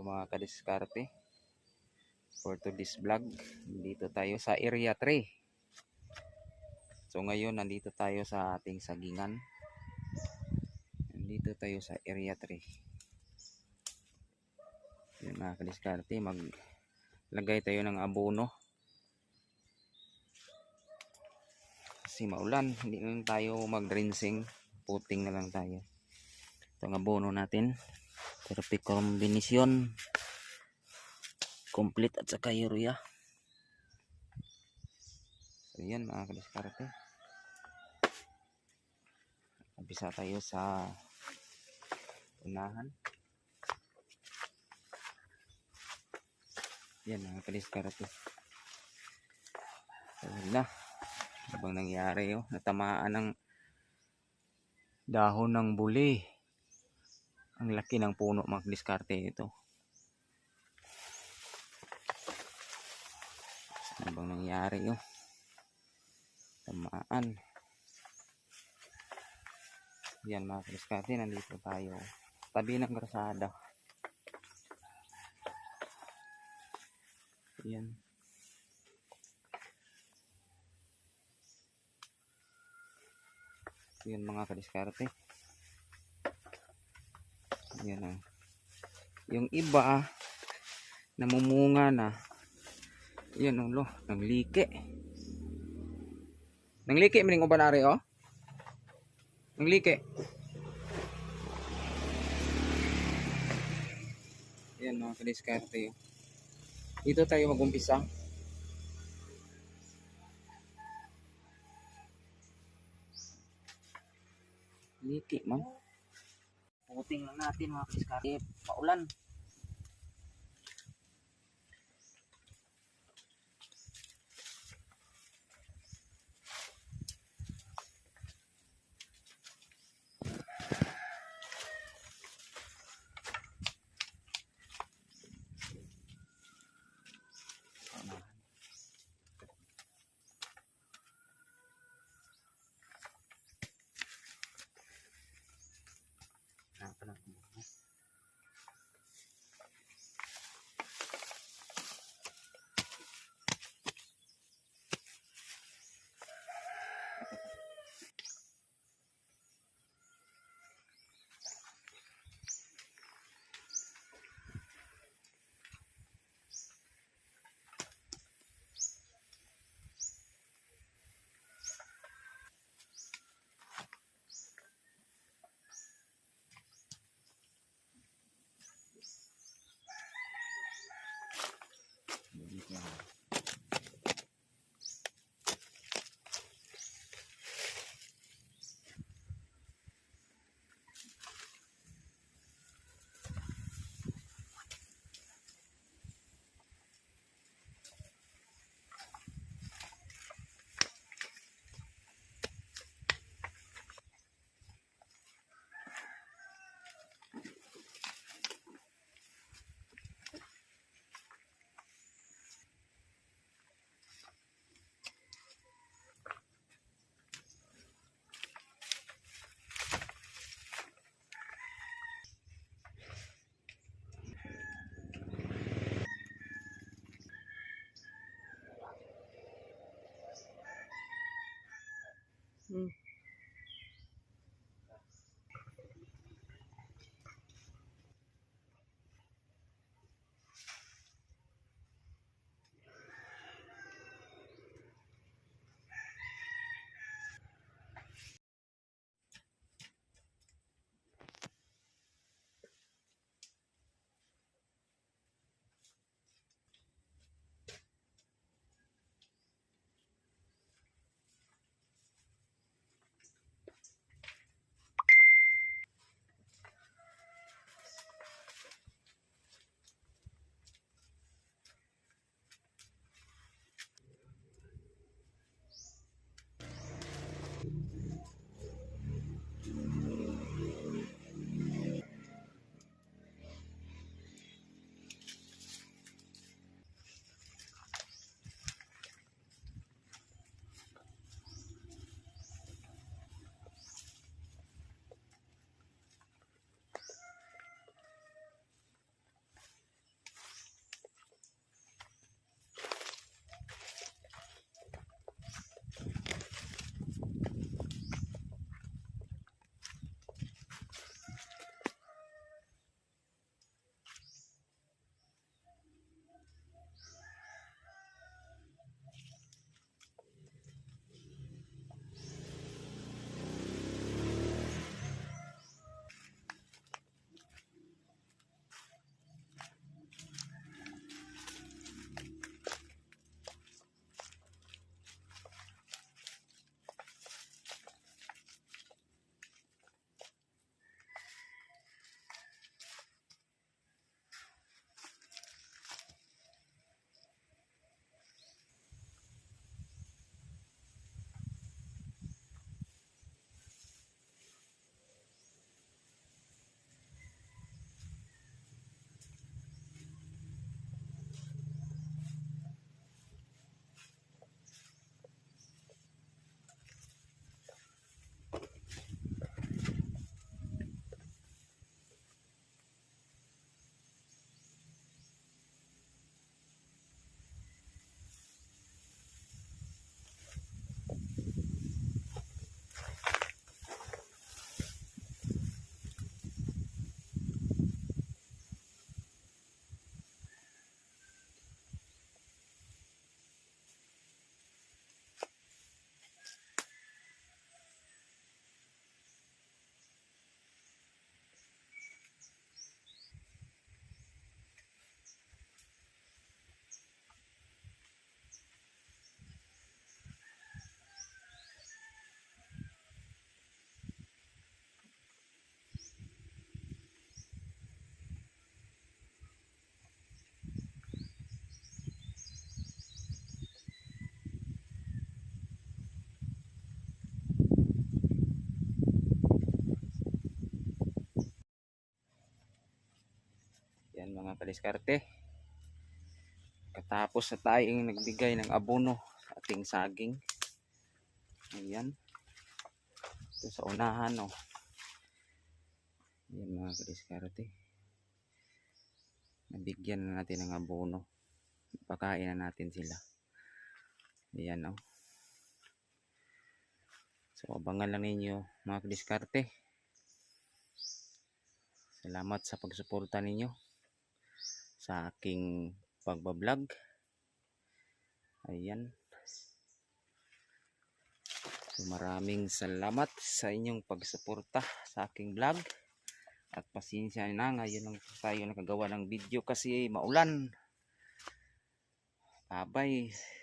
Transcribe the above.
Mga kadiskarte. For today's vlog, dito tayo sa area 3. So ngayon nandito tayo sa ating sagingan. Nandito tayo sa area 3. Yan mga kadiskarte, maglagay tayo ng abono. Kasi maulan, hindi lang tayo mag-rinsing. Puting na lang tayo. Ito ang abono natin. Perfect combination. Complete at saka urea. So yan mga kadiskarte. Umpisa tayo sa unahan. Yan mga kadiskarte. So na. Habang nangyari oh, natamaan ng dahon ng buli. Ang laki ng puno mga diskarte ito. Ano bang nangyari yun? Tamaan. Yan mga diskarte, nandito tayo. Tabi ng grasada. Yan. Yan mga kadiskarte. Yan ah. Yung iba ah, namumunga na. Yan oh, lo, nanglike. Nanglike maning uban ari oh. Nanglike. Yan mga kadiskarte. Dito tayo mag-umpisa. Liki man. Puting lang natin mga kadiskarte. Paulan. Mga kadiskarte. Katapos na tayong nagbigay ng abono ating saging. Ayan. Ito sa unahan, oh. Ayan mga kadiskarte. Nabigyan na natin ng abono. Pakain na natin sila. Ayan, oh. So, abangan lang ninyo mga kadiskarte. Salamat sa pagsuporta ninyo sa aking pagbablog. Ayan. So, maraming salamat sa inyong pagsuporta sa aking vlog. At pasensya na ngayon lang tayo nakagawa ng video kasi maulan. Bye-bye.